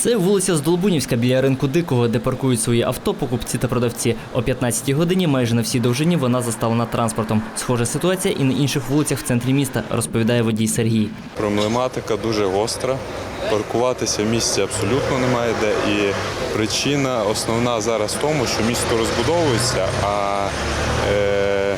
Це вулиця Здолбунівська біля ринку Дикого, де паркують свої авто покупці та продавці. О 15-й годині майже на всій довжині вона заставлена транспортом. Схожа ситуація і на інших вулицях в центрі міста, розповідає водій Сергій. Проблематика дуже гостра. Паркуватися в місті абсолютно немає де. І причина основна зараз в тому, що місто розбудовується, а е,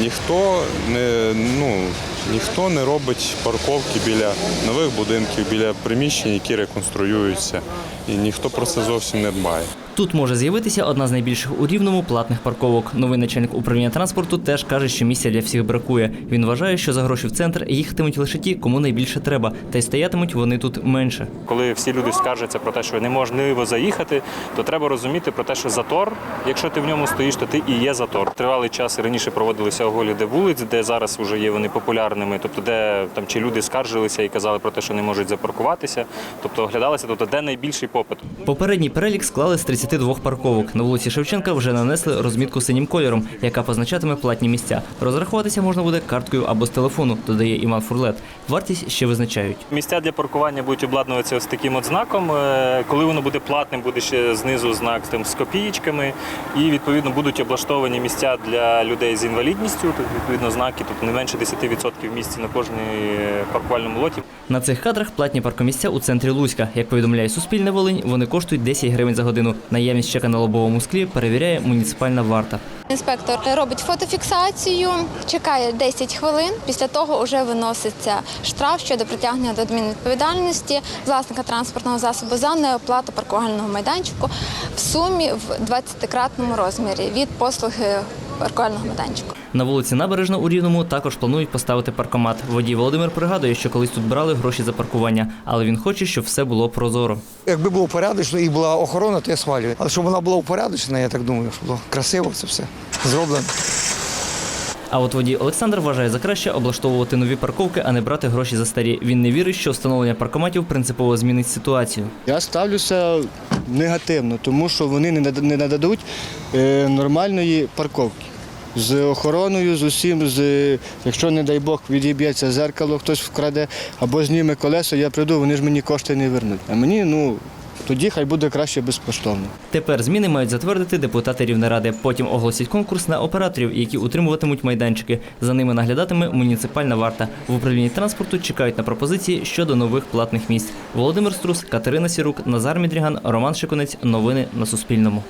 ніхто не ну. Ніхто не робить парковки біля нових будинків, біля приміщень, які реконструюються, і ніхто про це зовсім не дбає. Тут може з'явитися одна з найбільших у рівному платних парковок. Новий начальник управління транспорту теж каже, що місця для всіх бракує. Він вважає, що за гроші в центр їхатимуть лише ті, кому найбільше треба, та й стоятимуть вони тут менше. Коли всі люди скаржаться про те, що неможливо заїхати, то треба розуміти про те, що затор, якщо ти в ньому стоїш, то ти і є затор. Тривалий час раніше проводилися огляди вулиць, де зараз вже є вони популярними, тобто де там чи люди скаржилися і казали про те, що не можуть запаркуватися, тобто оглядалися, тобто де найбільший попит. Попередній перелік склали з 32 парковок. На вулиці Шевченка вже нанесли розмітку синім кольором, яка позначатиме платні місця. Розрахуватися можна буде карткою або з телефону, додає Іван Фурлет. Вартість ще визначають. Місця для паркування будуть обладнуватися ось таким от знаком. Е, Коли воно буде платним, буде ще знизу знак там, з копієчками. І відповідно будуть облаштовані місця для людей з інвалідністю. Тут відповідно знаки, тобто не менше 10% місця на кожній е, паркувальному лоті. На цих кадрах платні паркомісця у центрі Луцька. Як повідомляє Суспільне Волинь, вони коштують 10 гривень за годину. Наявність чека на лобовому склі перевіряє муніципальна варта. Інспектор робить фотофіксацію, чекає 10 хвилин. Після того вже виноситься штраф щодо притягнення до адмінвідповідальності власника транспортного засобу за неоплату паркувального майданчику в сумі в 20-кратному розмірі від послуги паркувального майданчику. На вулиці Набережна у Рівному також планують поставити паркомат. Водій Володимир пригадує, що колись тут брали гроші за паркування, але він хоче, щоб все було прозоро. Якби було порядочно і була охорона, то я схвалюю. Але щоб вона була упорядочена, я так думаю, що було красиво це все зроблено. А от водій Олександр вважає за краще облаштовувати нові парковки, а не брати гроші за старі. Він не вірить, що встановлення паркоматів принципово змінить ситуацію. Я ставлюся негативно, тому що вони не нададуть е, нормальної парковки. З охороною, з усім, з, якщо, не дай Бог, відіб'ється зеркало, хтось вкраде або зніме колесо, я прийду, вони ж мені кошти не вернуть. А мені, ну, тоді хай буде краще безкоштовно. Тепер зміни мають затвердити депутати Рівнеради. Потім оголосять конкурс на операторів, які утримуватимуть майданчики. За ними наглядатиме муніципальна варта. В управлінні транспорту чекають на пропозиції щодо нових платних місць. Володимир Струс, Катерина Сірук, Назар Мідріган, Роман Шикунець. Новини на Суспільному.